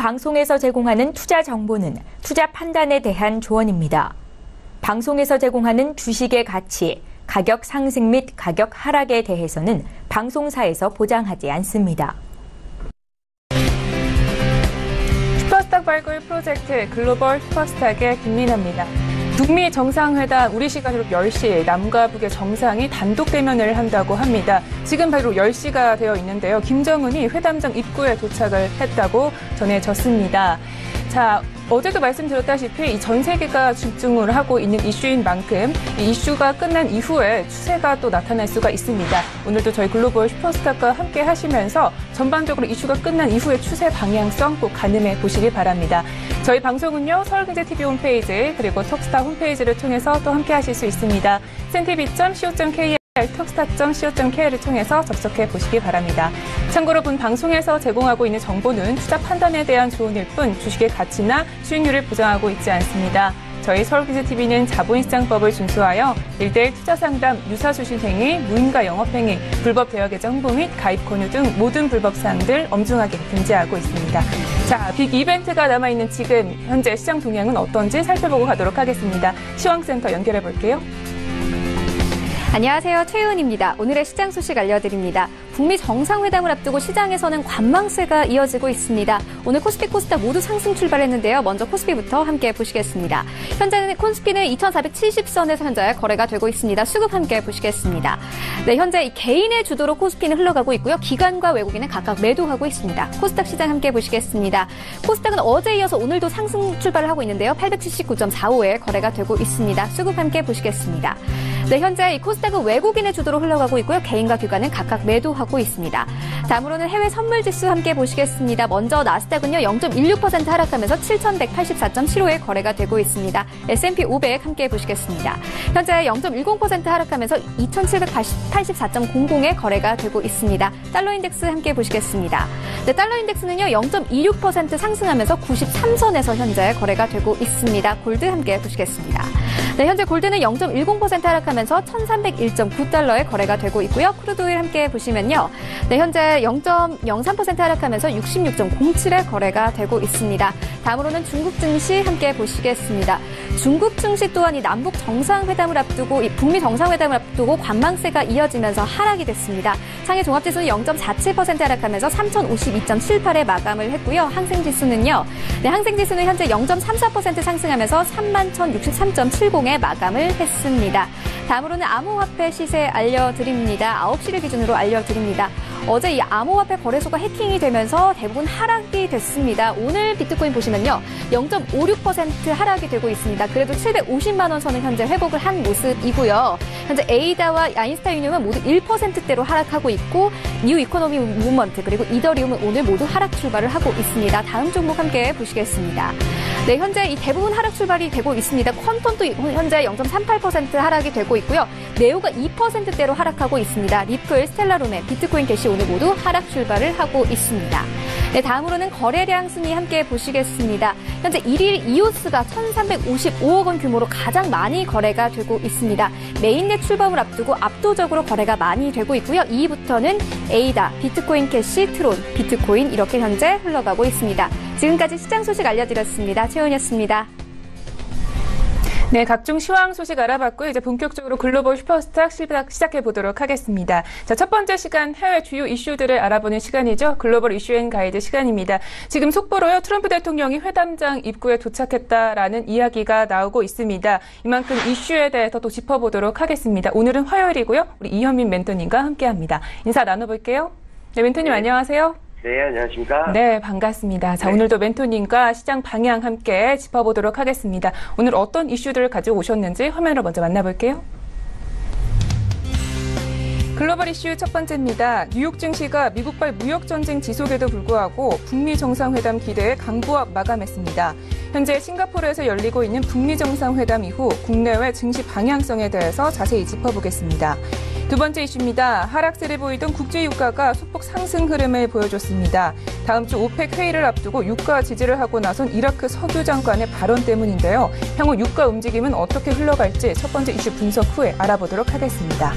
방송에서 제공하는 투자 정보는 투자 판단에 대한 조언입니다. 방송에서 제공하는 주식의 가치, 가격 상승 및 가격 하락에 대해서는 방송사에서 보장하지 않습니다. 슈퍼스탁 발굴 프로젝트 글로벌 슈퍼스탁의 김민아입니다. 북미 정상회담 우리 시간으로 10시 남과 북의 정상이 단독 대면을 한다고 합니다. 지금 바로 10시가 되어 있는데요. 김정은이 회담장 입구에 도착을 했다고 전해졌습니다. 자, 어제도 말씀드렸다시피 전 세계가 집중을 하고 있는 이슈인 만큼 이 이슈가 끝난 이후에 추세가 또 나타날 수가 있습니다. 오늘도 저희 글로벌 슈퍼스타과 함께 하시면서 전반적으로 이슈가 끝난 이후의 추세 방향성 꼭 가늠해 보시기 바랍니다. 저희 방송은요 서울경제TV 홈페이지 그리고 톡스타 홈페이지를 통해서 또 함께 하실 수 있습니다. cntv.co.kr 톡스타.co.kr을 통해서 접속해 보시기 바랍니다. 참고로 본 방송에서 제공하고 있는 정보는 투자 판단에 대한 조언일 뿐 주식의 가치나 수익률을 보장하고 있지 않습니다. 저희 서울기즈TV는 자본시장법을 준수하여 일대일 투자상담, 유사수신행위, 무인가 영업행위, 불법 대여계정 홍보 및 가입 권유 등 모든 불법 사항들 엄중하게 금지하고 있습니다. 자, 빅 이벤트가 남아있는 지금 현재 시장 동향은 어떤지 살펴보고 가도록 하겠습니다. 시황센터 연결해 볼게요. 안녕하세요. 최윤입니다. 오늘의 시장 소식 알려드립니다. 북미 정상회담을 앞두고 시장에서는 관망세가 이어지고 있습니다. 오늘 코스피 코스닥 모두 상승 출발했는데요. 먼저 코스피부터 함께 보시겠습니다. 현재는 코스피는 2,470선에서 현재 거래가 되고 있습니다. 수급 함께 보시겠습니다. 네, 현재 개인의 주도로 코스피는 흘러가고 있고요. 기관과 외국인은 각각 매도하고 있습니다. 코스닥 시장 함께 보시겠습니다. 코스닥은 어제 이어서 오늘도 상승 출발을 하고 있는데요. 879.45에 거래가 되고 있습니다. 수급 함께 보시겠습니다. 네, 현재 이 코스닥은 외국인의 주도로 흘러가고 있고요. 개인과 기관은 각각 매도하고 있습니다. 다음으로는 해외 선물 지수 함께 보시겠습니다. 먼저 나스닥은요, 0.16% 하락하면서 7,184.75에 거래가 되고 있습니다. S&P 500 함께 보시겠습니다. 현재 0.10% 하락하면서 2,784.00에 거래가 되고 있습니다. 달러 인덱스 함께 보시겠습니다. 네, 달러 인덱스는요, 0.26% 상승하면서 93선에서 현재 거래가 되고 있습니다. 골드 함께 보시겠습니다. 네, 현재 골드는 0.10% 하락하면서 1,301.9달러에 거래가 되고 있고요. 크루드오일 함께 보시면요. 네, 현재 0.03% 하락하면서 66.07에 거래가 되고 있습니다. 다음으로는 중국 증시 함께 보시겠습니다. 중국 증시 또한 이 남북 정상회담을 앞두고 이 북미 정상회담을 앞두고 관망세가 이어지면서 하락이 됐습니다. 상해 종합지수는 0.47% 하락하면서 3,052.78에 마감을 했고요. 항생지수는요. 네, 항생지수는 현재 0.34% 상승하면서 31,063.70에 마감을 했습니다. 다음으로는 암호화폐 시세 알려드립니다. 9시를 기준으로 알려드립니다. 어제 이 암호화폐 거래소가 해킹이 되면서 대부분 하락이 됐습니다. 오늘 비트코인 보시면요. 0.56% 하락이 되고 있습니다. 그래도 750만 원 선은 현재 회복을 한 모습이고요. 현재 에이다와 아인스타 유니움은 모두 1%대로 하락하고 있고 뉴 이코노미 무먼트 그리고 이더리움은 오늘 모두 하락 출발을 하고 있습니다. 다음 종목 함께 보시겠습니다. 네, 현재 이 대부분 하락 출발이 되고 있습니다. 퀀텀도 현재 0.38% 하락이 되고 있고요. 네오가 2%대로 하락하고 있습니다. 리플, 스텔라룸의 비트코인 캐시 오늘 모두 하락 출발을 하고 있습니다. 네, 다음으로는 거래량 순위 함께 보시겠습니다. 현재 1일 이오스가 1,355억 원 규모로 가장 많이 거래가 되고 있습니다. 메인넷 출범을 앞두고 압도적으로 거래가 많이 되고 있고요. 2위부터는 에이다, 비트코인 캐시, 트론, 비트코인 이렇게 현재 흘러가고 있습니다. 지금까지 시장 소식 알려드렸습니다. 최은이었습니다. 네, 각종 시황 소식 알아봤고 이제 본격적으로 글로벌 슈퍼스타 시작해 보도록 하겠습니다. 자, 첫 번째 시간 해외 주요 이슈들을 알아보는 시간이죠. 글로벌 이슈앤 가이드 시간입니다. 지금 속보로요. 트럼프 대통령이 회담장 입구에 도착했다라는 이야기가 나오고 있습니다. 이만큼 이슈에 대해서 또 짚어보도록 하겠습니다. 오늘은 화요일이고요. 우리 이현민 멘토님과 함께합니다. 인사 나눠볼게요. 네, 멘토님 네. 안녕하세요. 네, 안녕하십니까. 네, 반갑습니다. 자, 네. 오늘도 멘토님과 시장 방향 함께 짚어보도록 하겠습니다. 오늘 어떤 이슈들을 가지고 오셨는지 화면으로 먼저 만나볼게요. 글로벌 이슈 첫 번째입니다. 뉴욕 증시가 미국발 무역 전쟁 지속에도 불구하고 북미 정상회담 기대에 강보합 마감했습니다. 현재 싱가포르에서 열리고 있는 북미 정상회담 이후 국내외 증시 방향성에 대해서 자세히 짚어보겠습니다. 두 번째 이슈입니다. 하락세를 보이던 국제 유가가 소폭 상승 흐름을 보여줬습니다. 다음 주 오펙 회의를 앞두고 유가 지지를 하고 나선 이라크 석유 장관의 발언 때문인데요. 향후 유가 움직임은 어떻게 흘러갈지 첫 번째 이슈 분석 후에 알아보도록 하겠습니다.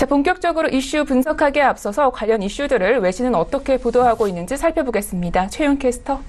자, 본격적으로 이슈 분석하기에 앞서서 관련 이슈들을 외신은 어떻게 보도하고 있는지 살펴보겠습니다. 최윤 캐스터.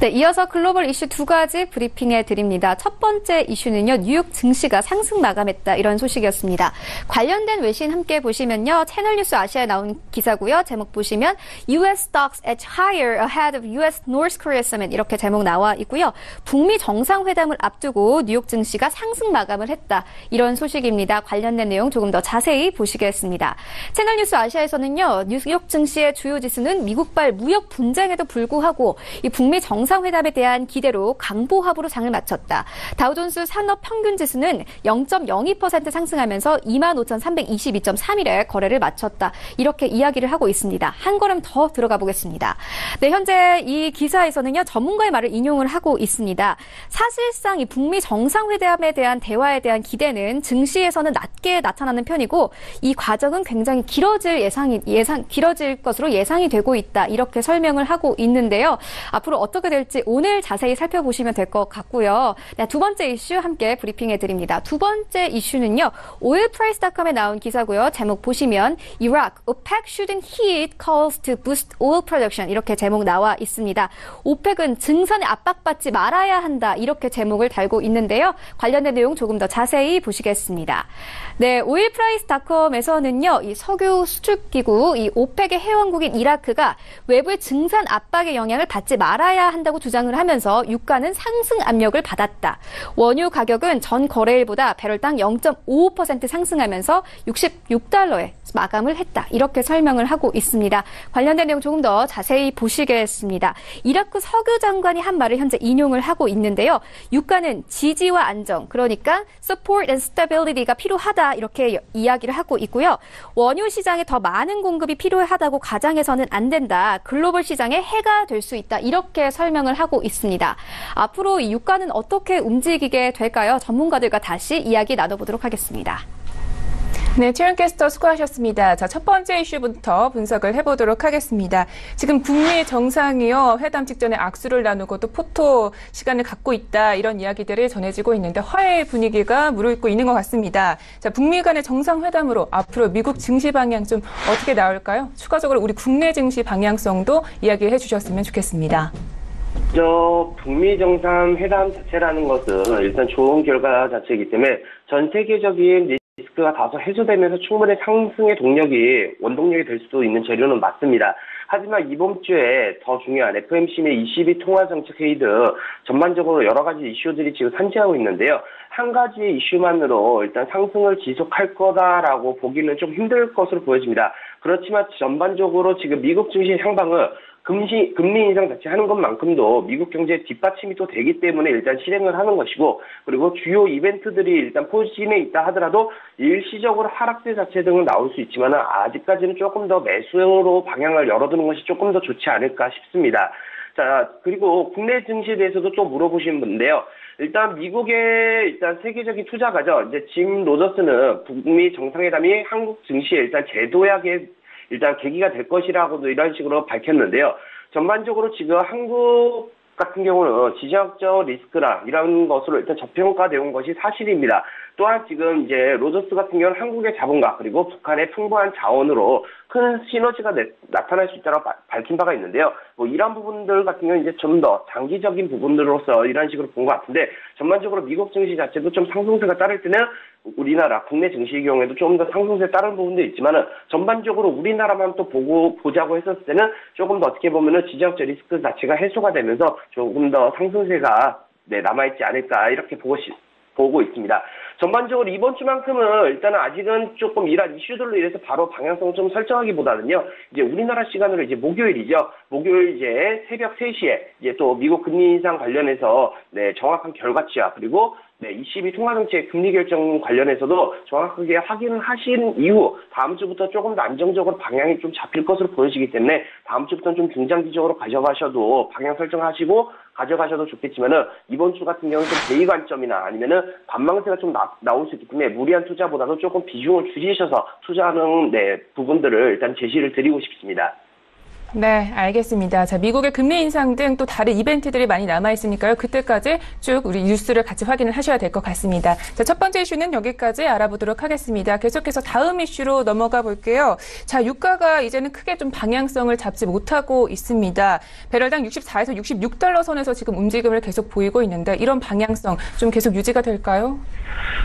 네, 이어서 글로벌 이슈 두 가지 브리핑해 드립니다. 첫 번째 이슈는요, 뉴욕 증시가 상승 마감했다 이런 소식이었습니다. 관련된 외신 함께 보시면요, 채널뉴스 아시아에 나온 기사고요. 제목 보시면 U.S. stocks edge higher ahead of U.S. North Korea summit 이렇게 제목 나와 있고요. 북미 정상회담을 앞두고 뉴욕 증시가 상승 마감을 했다 이런 소식입니다. 관련된 내용 조금 더 자세히 보시겠습니다. 채널뉴스 아시아에서는요, 뉴욕 증시의 주요 지수는 미국발 무역 분쟁에도 불구하고 이 북미 정상 정상회담에 대한 기대로 강보합으로 장을 마쳤다. 다우존스 산업 평균 지수는 0.02% 상승하면서 25,322.3일에 거래를 마쳤다. 이렇게 이야기를 하고 있습니다. 한 걸음 더 들어가 보겠습니다. 네, 현재 이 기사에서는요, 전문가의 말을 인용을 하고 있습니다. 사실상 이 북미 정상회담에 대한 대화에 대한 기대는 증시에서는 낮게 나타나는 편이고 이 과정은 굉장히 길어질 예상이 예상 길어질 것으로 예상이 되고 있다. 이렇게 설명을 하고 있는데요. 앞으로 어떻게 될 될지 오늘 자세히 살펴보시면 될 것 같고요. 네, 두 번째 이슈 함께 브리핑해 드립니다. 두 번째 이슈는요. oilprice.com에 나온 기사고요. 제목 보시면 Iraq, OPEC shouldn't heed calls to boost oil production 이렇게 제목 나와 있습니다. 오펙은 증산에 압박받지 말아야 한다 이렇게 제목을 달고 있는데요. 관련된 내용 조금 더 자세히 보시겠습니다. 네, oilprice.com에서는요. 이 석유 수출 기구 이 오펙의 회원국인 이라크가 외부의 증산 압박의 영향을 받지 말아야 한다 한다고 주장을 하면서 유가는 상승 압력을 받았다. 원유 가격은 전 거래일보다 배럴당 0.55% 상승하면서 66달러에 마감을 했다. 이렇게 설명을 하고 있습니다. 관련된 내용 조금 더 자세히 보시겠습니다. 이라크 석유 장관이 한 말을 현재 인용을 하고 있는데요. 유가는 지지와 안정, 그러니까 support and stability가 필요하다. 이렇게 이야기를 하고 있고요. 원유 시장에 더 많은 공급이 필요하다고 가장해서는 안 된다. 글로벌 시장에 해가 될 수 있다. 이렇게 설명 설명을 하고 있습니다. 앞으로 이 유가는 어떻게 움직이게 될까요? 전문가들과 다시 이야기 나눠보도록 하겠습니다. 네, 최윤 캐스터 수고하셨습니다. 자, 첫 번째 이슈부터 분석을 해보도록 하겠습니다. 지금 북미 정상이요, 회담 직전에 악수를 나누고 또 포토 시간을 갖고 있다, 이런 이야기들이 전해지고 있는데 화해 분위기가 무르익고 있는 것 같습니다. 자, 북미 간의 정상회담으로 앞으로 미국 증시 방향 좀 어떻게 나올까요? 추가적으로 우리 국내 증시 방향성도 이야기해 주셨으면 좋겠습니다. 저 북미 정상 회담 자체라는 것은 일단 좋은 결과 자체이기 때문에 전 세계적인 리스크가 다소 해소되면서 충분히 상승의 동력이 원동력이 될 수도 있는 재료는 맞습니다. 하지만 이번 주에 더 중요한 FMC 내22 통화정책회의도 전반적으로 여러 가지 이슈들이 지금 산재하고 있는데요. 한 가지 이슈만으로 일단 상승을 지속할 거다라고 보기는 좀 힘들 것으로 보여집니다. 그렇지만 전반적으로 지금 미국 증시 향방은 금시, 금리 인상 자체 하는 것만큼도 미국 경제에 뒷받침이 또 되기 때문에 일단 실행을 하는 것이고 그리고 주요 이벤트들이 일단 포진에 있다 하더라도 일시적으로 하락세 자체 등은 나올 수 있지만 아직까지는 조금 더 매수형으로 방향을 열어두는 것이 조금 더 좋지 않을까 싶습니다. 자, 그리고 국내 증시에 대해서도 좀 물어보신 분인데요. 일단 미국의 일단 세계적인 투자가죠. 이제 짐 로저스는 북미 정상회담이 한국 증시에 일단 제도약의 일단 계기가 될 것이라고도 이런 식으로 밝혔는데요. 전반적으로 지금 한국 같은 경우는 지정학적 리스크라 이런 것으로 일단 저평가되어 것이 사실입니다. 또한 지금 이제 로저스 같은 경우는 한국의 자본가 그리고 북한의 풍부한 자원으로 큰 시너지가 내, 나타날 수 있다고 밝힌 바가 있는데요. 뭐 이런 부분들 같은 경우는 이제 좀 더 장기적인 부분들로서 이런 식으로 본 것 같은데 전반적으로 미국 증시 자체도 좀 상승세가 따를 때는 우리나라 국내 증시의 경우에도 조금 더 상승세 따른 부분도 있지만은 전반적으로 우리나라만 또 보고 보자고 했었을 때는 조금 더 어떻게 보면은 지정학적 리스크 자체가 해소가 되면서 조금 더 상승세가 네, 남아있지 않을까 이렇게 보고 싶, 보고 있습니다. 전반적으로 이번 주만큼은 일단은 아직은 조금 이러한 이슈들로 인해서 바로 방향성을 좀 설정하기보다는요, 이제 우리나라 시간으로 이제 목요일이죠. 목요일 이제 새벽 3시에 이제 또 미국 금리 인상 관련해서 네, 정확한 결과 치와 그리고 네, ECB 통화정책 금리 결정 관련해서도 정확하게 확인을 하신 이후 다음 주부터 조금 더 안정적으로 방향이 좀 잡힐 것으로 보여지기 때문에 다음 주부터는 좀 중장기적으로 가져가셔도 방향 설정하시고 가져가셔도 좋겠지만은 이번 주 같은 경우는 좀 대의 관점이나 아니면은 반망세가 좀 나, 나올 수 있기 때문에 무리한 투자보다도 조금 비중을 줄이셔서 투자하는 네, 부분들을 일단 제시를 드리고 싶습니다. 네, 알겠습니다. 자, 미국의 금리 인상 등 또 다른 이벤트들이 많이 남아 있으니까요. 그때까지 쭉 우리 뉴스를 같이 확인을 하셔야 될 것 같습니다. 자, 첫 번째 이슈는 여기까지 알아보도록 하겠습니다. 계속해서 다음 이슈로 넘어가 볼게요. 자, 유가가 이제는 크게 좀 방향성을 잡지 못하고 있습니다. 배럴당 64에서 66달러 선에서 지금 움직임을 계속 보이고 있는데 이런 방향성 좀 계속 유지가 될까요?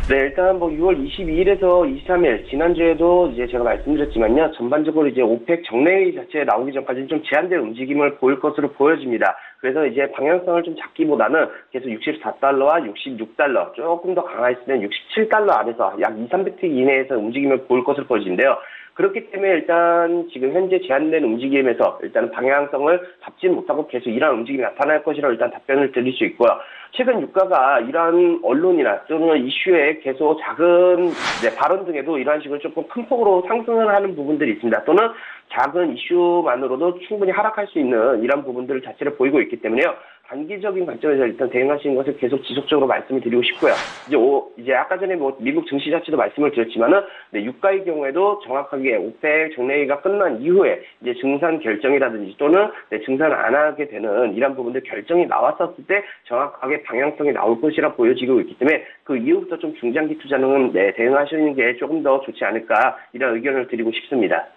네, 일단 뭐 6월 22일에서 23일 지난주에도 이제 제가 말씀드렸지만요. 전반적으로 이제 오펙 정례회의 자체에 나오기 전까지 는좀 제한된 움직임을 보일 것으로 보여집니다. 그래서 이제 방향성을 좀 잡기보다는 계속 64달러와 66달러 조금 더 강화했으면 67달러 안에서 약 2, 300틱 이내에서 움직임을 보일 것으로 보여지는데요. 그렇기 때문에 일단 지금 현재 제한된 움직임에서 일단 방향성을 잡지 못하고 계속 이러한 움직임이 나타날 것이라고 일단 답변을 드릴 수 있고요. 최근 유가가 이러한 언론이나 또는 이슈에 계속 작은 발언 등에도 이러한 식으로 조금 큰 폭으로 상승을 하는 부분들이 있습니다. 또는 작은 이슈만으로도 충분히 하락할 수 있는 이런 부분들 자체를 보이고 있기 때문에요. 단기적인 관점에서 일단 대응하시는 것을 계속 지속적으로 말씀을 드리고 싶고요. 이제 오, 이제 아까 전에 뭐 미국 증시 자체도 말씀을 드렸지만은 네, 유가의 경우에도 정확하게 오펙 정례회가 끝난 이후에 이제 증산 결정이라든지 또는 네, 증산을 안 하게 되는 이런 부분들 결정이 나왔었을 때 정확하게 방향성이 나올 것이라 보여지고 있기 때문에 그 이후부터 좀 중장기 투자는 네, 대응하시는 게 조금 더 좋지 않을까 이런 의견을 드리고 싶습니다.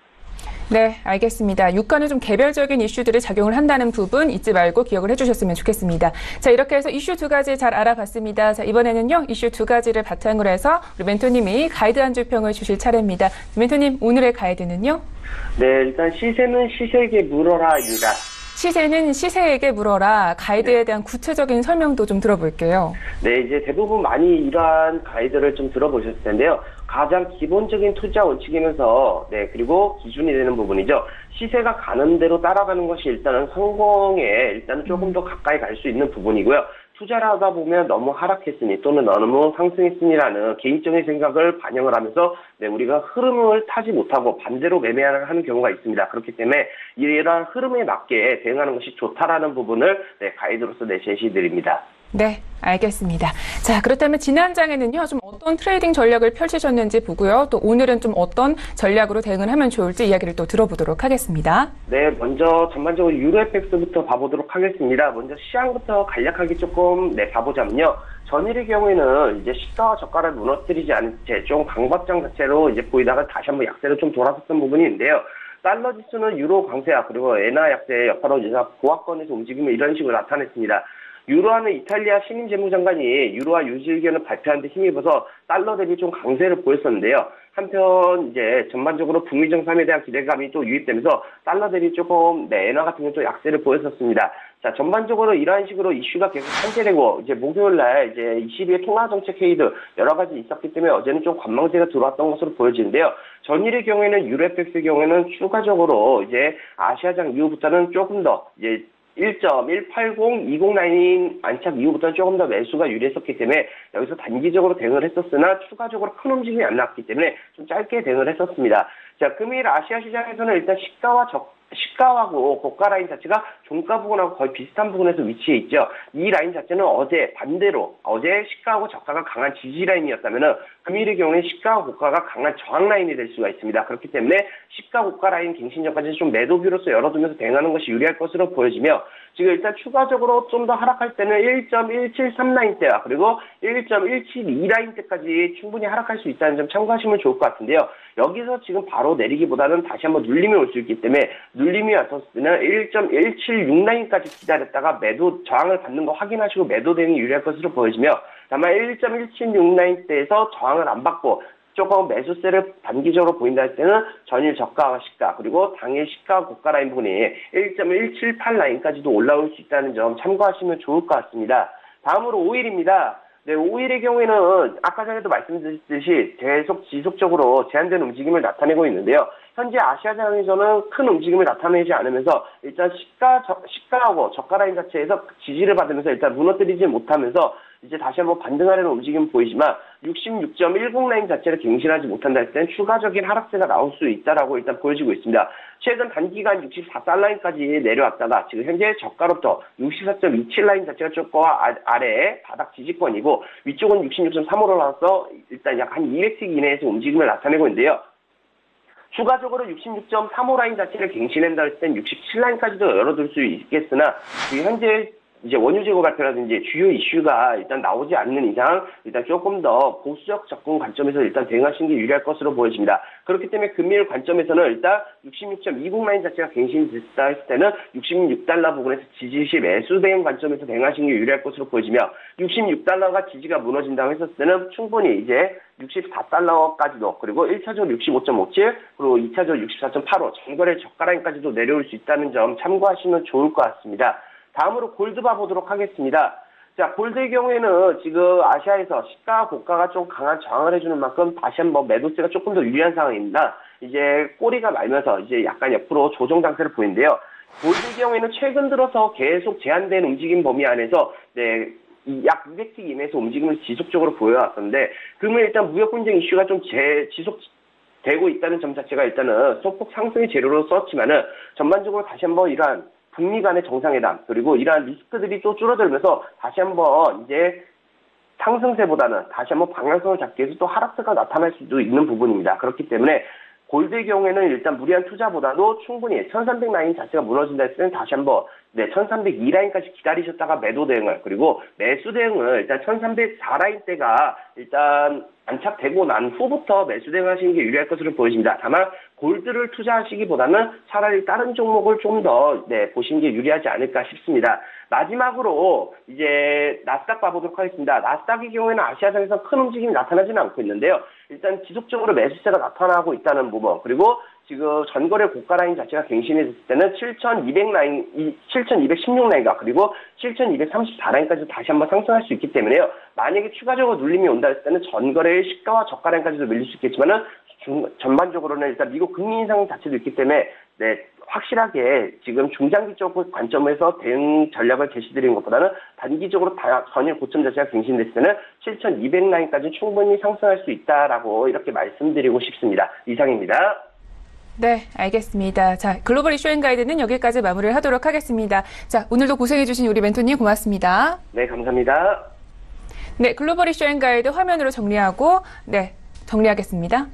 네, 알겠습니다. 유가는 좀 개별적인 이슈들이 작용을 한다는 부분 잊지 말고 기억을 해주셨으면 좋겠습니다. 자, 이렇게 해서 이슈 두 가지 잘 알아봤습니다. 자, 이번에는요, 이슈 두 가지를 바탕으로 해서 우리 멘토님이 가이드 한 줄 평을 주실 차례입니다. 멘토님, 오늘의 가이드는요? 네, 일단 시세는 시세에게 물어라입니다. 시세는 시세에게 물어라. 가이드에 대한 구체적인 설명도 좀 들어볼게요. 네, 이제 대부분 많이 이러한 가이드를 좀 들어보셨을 텐데요. 가장 기본적인 투자 원칙이면서 네 그리고 기준이 되는 부분이죠. 시세가 가는 대로 따라가는 것이 일단은 성공에 일단 조금 더 가까이 갈 수 있는 부분이고요. 투자를 하다 보면 너무 하락했으니 또는 너무 상승했으니라는 개인적인 생각을 반영을 하면서 네, 우리가 흐름을 타지 못하고 반대로 매매를 하는 경우가 있습니다. 그렇기 때문에 이러한 흐름에 맞게 대응하는 것이 좋다라는 부분을 네, 가이드로서 네, 제시드립니다. 네, 알겠습니다. 자, 그렇다면 지난 장에는요, 좀 어떤 트레이딩 전략을 펼치셨는지 보고요. 또 오늘은 좀 어떤 전략으로 대응을 하면 좋을지 이야기를 또 들어보도록 하겠습니다. 네, 먼저 전반적으로 유로 FX부터 봐보도록 하겠습니다. 먼저 시장부터 간략하게 조금 네, 봐보자면요. 전일의 경우에는 이제 시가와 저가를 무너뜨리지 않은 채 좀 강박장 자체로 이제 보이다가 다시 한번 약세로 좀 돌아섰던 부분이 있는데요. 달러 지수는 유로 강세야 그리고 엔화 약세 여파로 이제 보합권에서 움직임을 이런 식으로 나타냈습니다. 유로화는 이탈리아 신임 재무장관이 유로화 유지 의견을 발표한 데 힘입어서 달러 대비 좀 강세를 보였었는데요. 한편 이제 전반적으로 북미 정상에 대한 기대감이 또 유입되면서 달러 대비 조금 네, 엔화 같은 경우 또 약세를 보였었습니다. 자, 전반적으로 이러한 식으로 이슈가 계속 산재되고 이제 목요일 날 이제 22일 통화 정책 회의도 여러 가지 있었기 때문에 어제는 좀 관망세가 들어왔던 것으로 보여지는데요. 전일의 경우에는 유로팩스의 경우에는 추가적으로 이제 아시아장 이후부터는 조금 더 이제 1.180, 20 라인 안착 이후부터는 조금 더 매수가 유리했었기 때문에 여기서 단기적으로 대응을 했었으나 추가적으로 큰 움직임이 안 났기 때문에 좀 짧게 대응을 했었습니다. 자, 금일 아시아 시장에서는 일단 시가와 적 시가하고 고가 라인 자체가 종가 부분하고 거의 비슷한 부분에서 위치해 있죠. 이 라인 자체는 어제 반대로 어제 시가하고 저가가 강한 지지 라인이었다면은 금일의 경우에 시가와 고가가 강한 저항 라인이 될 수가 있습니다. 그렇기 때문에 시가 고가 라인 갱신 전까지 좀 매도비로서 열어두면서 대응하는 것이 유리할 것으로 보여지며 지금 일단 추가적으로 좀 더 하락할 때는 1.173 라인 때와 그리고 1.172 라인 때까지 충분히 하락할 수 있다는 점 참고하시면 좋을 것 같은데요. 여기서 지금 바로 내리기보다는 다시 한번 눌림이 올 수 있기 때문에 눌림이 왔었을 때는 1.176 라인까지 기다렸다가 매도 저항을 받는 거 확인하시고 매도 대응이 유리할 것으로 보여지며 다만 1.176 라인대에서 저항을 안 받고 조금 매수세를 단기적으로 보인다 할 때는 전일 저가와 시가 그리고 당일 시가 고가 라인 부분이 1.178 라인까지도 올라올 수 있다는 점 참고하시면 좋을 것 같습니다. 다음으로 5일입니다. 네, 5일의 경우에는 아까 전에도 말씀드렸듯이 계속 지속적으로 제한된 움직임을 나타내고 있는데요. 현재 아시아장에서는 큰 움직임을 나타내지 않으면서 일단 시가, 저, 시가하고 저가 라인 자체에서 지지를 받으면서 일단 무너뜨리지 못하면서 이제 다시 한번 반등하려는 움직임은 보이지만 66.10 라인 자체를 갱신하지 못한다 할 때는 추가적인 하락세가 나올 수 있다라고 일단 보여지고 있습니다. 최근 단기간 64달러인까지 내려왔다가 지금 현재 저가로부터 64.27 라인 자체가 조금 아래 바닥 지지권이고 위쪽은 66.3으로 나와서 일단 약 한 200틱 이내에서 움직임을 나타내고 있는데요. 추가적으로 66.35 라인 자체를 갱신한다 했을 땐 67라인까지도 열어둘 수 있겠으나 지금 현재 이제 원유 재고 발표라든지 주요 이슈가 일단 나오지 않는 이상 일단 조금 더 보수적 접근 관점에서 일단 대응하시는 게 유리할 것으로 보여집니다. 그렇기 때문에 금일 관점에서는 일단 66.20 라인 자체가 갱신됐다 했을 때는 66달러 부분에서 지지시 매수 대응 관점에서 대응하시는 게 유리할 것으로 보여지며 66달러가 지지가 무너진다고 했었을 때는 충분히 이제 64달러까지도 그리고 1차적으로 65.57 그리고 2차적으로 64.85 정거래 저가 라인까지도 내려올 수 있다는 점 참고하시면 좋을 것 같습니다. 다음으로 골드 봐보도록 하겠습니다. 자, 골드의 경우에는 지금 아시아에서 시가 고가가 좀 강한 저항을 해주는 만큼 다시 한번 매도세가 조금 더 유리한 상황입니다. 이제 꼬리가 말면서 이제 약간 옆으로 조정 장세를 보이는데요. 골드의 경우에는 최근 들어서 계속 제한된 움직임 범위 안에서 네, 이약 200틱 이내에서 움직임을 지속적으로 보여왔었는데 그러면 일단 무역 분쟁 이슈가 좀 재, 지속 되고 있다는 점 자체가 일단은 소폭 상승의 재료로 썼지만은 전반적으로 다시 한번 이러한 북미 간의 정상회담 그리고 이러한 리스크들이 또 줄어들면서 다시 한번 이제 상승세보다는 다시 한번 방향성을 잡기 위해서 또 하락세가 나타날 수도 있는 부분입니다. 그렇기 때문에 골드의 경우에는 일단 무리한 투자보다도 충분히 1300 라인 자체가 무너진다 했을 때는 다시 한번 네, 1302 라인까지 기다리셨다가 매도 대응을 그리고 매수 대응을 일단 1304 라인 때가 일단 안착되고 난 후부터 매수 대응하시는 게 유리할 것으로 보여집니다. 다만 골드를 투자하시기보다는 차라리 다른 종목을 좀 더 네, 보시는 게 유리하지 않을까 싶습니다. 마지막으로 이제 나스닥 봐보도록 하겠습니다. 나스닥의 경우에는 아시아장에서 큰 움직임이 나타나지는 않고 있는데요. 일단 지속적으로 매수세가 나타나고 있다는 부분 그리고 지금 전거래 고가 라인 자체가 갱신했을 때는 7,200 라인, 7,216 라인과 그리고 7,234 라인까지 다시 한번 상승할 수 있기 때문에요. 만약에 추가적으로 눌림이 온다 했을 때는 전거래의 시가와 저가 라인까지도 밀릴 수 있겠지만은 중, 전반적으로는 일단 미국 금리 인상 자체도 있기 때문에 네, 확실하게 지금 중장기적 관점에서 대응 전략을 제시드리는 것보다는 단기적으로 다, 전일 고점 자체가 갱신됐을 때는 7,200 라인까지 충분히 상승할 수 있다라고 이렇게 말씀드리고 싶습니다. 이상입니다. 네, 알겠습니다. 자, 글로벌 이슈앤 가이드는 여기까지 마무리를 하도록 하겠습니다. 자, 오늘도 고생해주신 우리 멘토님 고맙습니다. 네, 감사합니다. 네, 글로벌 이슈 앤 가이드 화면으로 정리하고, 네, 정리하겠습니다.